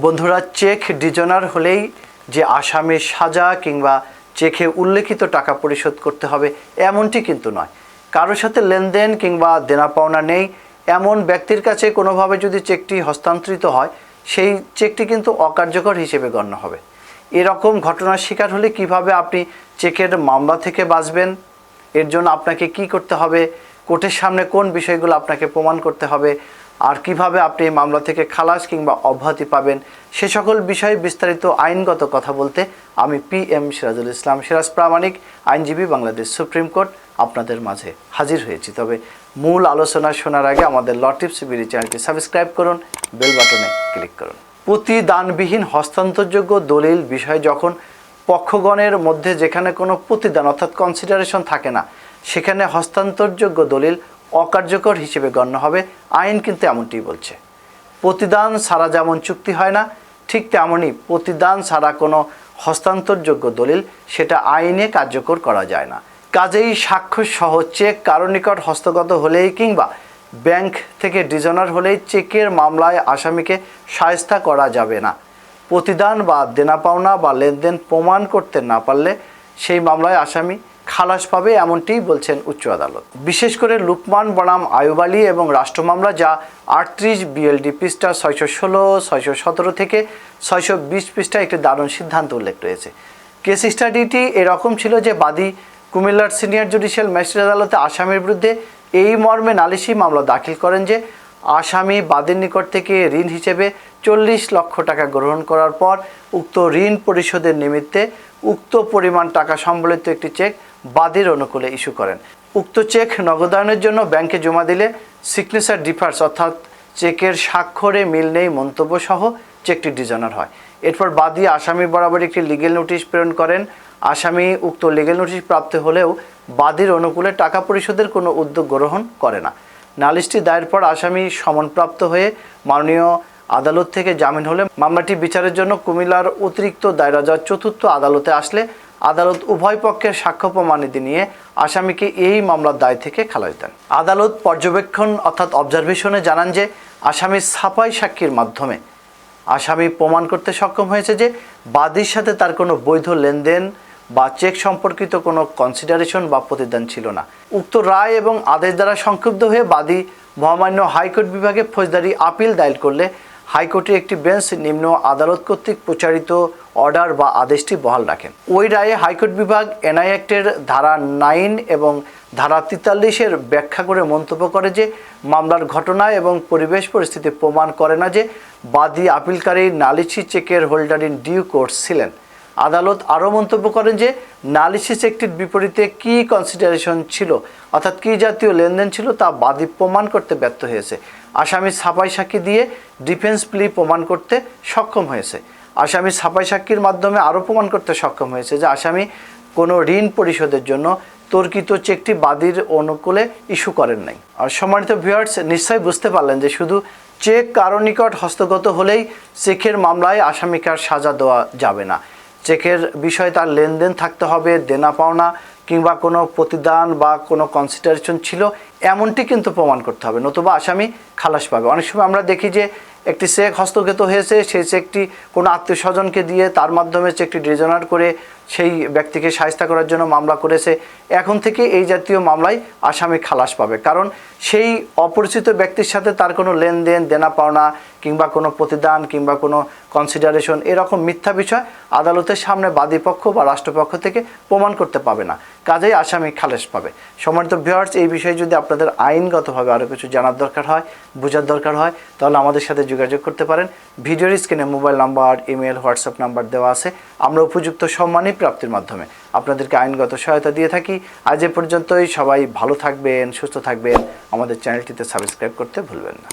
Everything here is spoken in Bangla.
বন্ধুরা, চেক ডিজনার হলেই যে আসামির সাজা কিংবা চেকে উল্লেখিত টাকা পরিশোধ করতে হবে, এমনটি কিন্তু নয়। কারোর সাথে লেনদেন কিংবা দেনা পাওনা নেই, এমন ব্যক্তির কাছে কোনোভাবে যদি চেকটি হস্তান্তরিত হয়, সেই চেকটি কিন্তু অকার্যকর হিসেবে গণ্য হবে। এরকম ঘটনার শিকার হলে কীভাবে আপনি চেকের মামলা থেকে বাঁচবেন? এর জন্য আপনাকে কি করতে হবে? কোর্টের সামনে কোন বিষয়গুলো আপনাকে প্রমাণ করতে হবে? আর কীভাবে আপনি এই মামলা থেকে খালাস কিংবা অব্যাহতি পাবেন, সে সকল বিষয়ে বিস্তারিত আইনগত কথা বলতে আমি পি এম সিরাজুল ইসলাম সিরাজ প্রামাণিক, আইনজীবী বাংলাদেশ সুপ্রিম কোর্ট, আপনাদের মাঝে হাজির হয়েছি। তবে মূল আলোচনা শোনার আগে আমাদের ল টিপস বিডি চ্যানেলটি সাবস্ক্রাইব করুন, বেল বাটনে ক্লিক করুন। প্রতিদানবিহীন হস্তান্তরযোগ্য দলিল বিষয় যখন পক্ষগণের মধ্যে যেখানে কোনো প্রতিদান অর্থাৎ কনসিডারেশন থাকে না, সেখানে হস্তান্তরযোগ্য দলিল অকার্যকর হিসেবে গণ্য হবে। আইন কিন্তু এমনটি বলছে। প্রতিদান ছাড়া যেমন চুক্তি হয় না, ঠিক তেমনই প্রতিদান ছাড়া কোনো হস্তান্তরযোগ্য দলিল সেটা আইনে কার্যকর করা যায় না। কাজেই স্বাক্ষর সহ চেক কারও নিকট হস্তগত হলেই কিংবা ব্যাংক থেকে ডিজনার হলেই চেকের মামলায় আসামিকে সায়স্তা করা যাবে না। প্রতিদান বা দেনা পাওনা বা লেনদেন প্রমাণ করতে না পারলে সেই মামলায় আসামি খালাস পাবে এমনটিই বলছেন উচ্চ আদালত। বিশেষ করে লুকমান বনাম আয়ুব আলী এবং রাষ্ট্র মামলা যা আটত্রিশ বিএলডি পৃষ্ঠা ছয়শো ষোলো, ছয়শো সতেরো থেকে ছয়শো বিশ পৃষ্ঠা একটি দারুণ সিদ্ধান্ত উল্লেখ রয়েছে। কেস স্টাডিটি এরকম ছিল যে বাদী কুমিল্লার সিনিয়র জুডিশিয়াল ম্যাজিস্ট্রেট আদালতে আসামির বিরুদ্ধে এই মর্মে নালিশি মামলা দাখিল করেন যে আসামি বাদের নিকট থেকে ঋণ হিসেবে চল্লিশ লক্ষ টাকা গ্রহণ করার পর উক্ত ঋণ পরিশোধের নিমিত্তে উক্ত পরিমাণ টাকা সম্বলিত একটি চেক বাদীর অনুকূলে ইস্যু করেন। উক্ত চেক নগদায়নের জন্য ব্যাংকে জমা দিলে সিগনেচার ডিফার্স অর্থাৎ চেকের স্বাক্ষরে মিল নেই মন্তব্য সহ চেকটি ডিজনার হয়। এরপর বাদী আসামি বরাবর একটি লিগেল নোটিশ প্রেরণ করেন। আসামি উক্ত লিগেল নোটিশ প্রাপ্ত হলেও বাদীর অনুকূলে টাকা পরিশোধের কোনো উদ্যোগ গ্রহণ করে না। নালিশটি দায়ের পর আসামি সমনপ্রাপ্ত হয়ে মাননীয় আদালত থেকে জামিন হলে মামলাটি বিচারের জন্য কুমিল্লার অতিরিক্ত দায়রা চতুর্থ আদালতে আসলে আদালত উভয় পক্ষের সাক্ষ্য প্রমাণিতি নিয়ে আসামিকে এই মামলার দায় থেকে খালাস দেন। আদালত পর্যবেক্ষণ অর্থাৎ অবজারভেশনে জানান যে, আসামি ছাপাই সাক্ষীর মাধ্যমে আসামি প্রমাণ করতে সক্ষম হয়েছে যে, বাদীর সাথে তার কোনো বৈধ লেনদেন বা চেক সম্পর্কিত কোনো কনসিডারেশন বা প্রতিদান ছিল না। উক্ত রায় এবং আদেশ দ্বারা সংক্ষুব্ধ হয়ে বাদী মহামান্য হাইকোর্ট বিভাগে ফৌজদারি আপিল দায়ের করলে হাইকোর্টের একটি বেঞ্চ নিম্ন আদালত কর্তৃক প্রচারিত অর্ডার বা আদেশটি বহাল রাখেন। ওই রায়ে হাইকোর্ট বিভাগ এনআই অ্যাক্টের ধারা নাইন এবং ধারা তেতাল্লিশের ব্যাখ্যা করে মন্তব্য করে যে, মামলার ঘটনা এবং পরিবেশ পরিস্থিতি প্রমাণ করে না যে, বাদী আপিলকারী নালিশি চেকের হোল্ডার ইন ডিউ কোর্স ছিলেন। আদালত আরও মন্তব্য করেন যে নালিশি চেকটির বিপরীতে কী কনসিডারেশন ছিল? অর্থাৎ কী জাতীয় লেনদেন ছিল তা বাদী প্রমাণ করতে ব্যর্থ হয়েছে। আসামি ছাপাই সাক্ষী দিয়ে ডিফেন্স প্লি প্রমাণ করতে সক্ষম হয়েছে। আসামি ছাপাই সাক্ষীর মাধ্যমে আরও প্রমাণ করতে সক্ষম হয়েছে যে, আসামি কোনো ঋণ পরিশোধের জন্য তর্কিত চেকটি বাদীর অনুকূলে ইস্যু করেন নাই। আর সম্মানিত ভিউয়ার্স নিশ্চয়ই বুঝতে পারলেন যে, শুধু চেক কারও নিকট হস্তগত হলেই চেকের মামলায় আসামিকে আর সাজা দেওয়া যাবে না। চেকের বিষয়ে তার লেনদেন থাকতে হবে, দেনা পাওনা কিংবা কোনো প্রতিদান বা কোনো কনসিডারেশন ছিল, এমনটি কিন্তু প্রমাণ করতে হবে। নতুবা আসামি খালাস পাবে। অনেক সময় আমরা দেখি যে একটি চেক হস্তগত হয়েছে, সেই চেকটি কোনো আত্মীয় স্বজনকে দিয়ে তার মাধ্যমে চেকটি ডিজনার করে সেই ব্যক্তিকে সাহায্য করার জন্য মামলা করেছে। এখন থেকে এই জাতীয় মামলায় আসামি খালাস পাবে। কারণ সেই অপরিচিত ব্যক্তির সাথে তার কোনো লেনদেন দেনা পাওনা কিংবা কোনো প্রতিদান কিংবা কোনো কনসিডারেশন এরকম মিথ্যা বিষয় আদালতের সামনে বাদীপক্ষ বা রাষ্ট্রপক্ষ থেকে প্রমাণ করতে পাবে না। কাজেই আসামি খালাস পাবে। সম্মানিত ভিউয়ার্স এই বিষয়ে যদি আপনাদের আইনগতভাবে আরও কিছু জানার দরকার হয়, বোঝার দরকার হয়, তাহলে আমাদের সাথে যোগাযোগ করতে পারেন। ভিডিওর স্ক্রিনে mobile number email WhatsApp number দেওয়া আছে। আমরা উপযুক্ত সম্মানই প্রাপ্তির মাধ্যমে আপনাদেরকে আইনগত সহায়তা দিয়ে থাকি। আজ এ পর্যন্তই, সবাই ভালো থাকবেন, সুস্থ থাকবেন। আমাদের চ্যানেলটিতে সাবস্ক্রাইব করতে ভুলবেন না।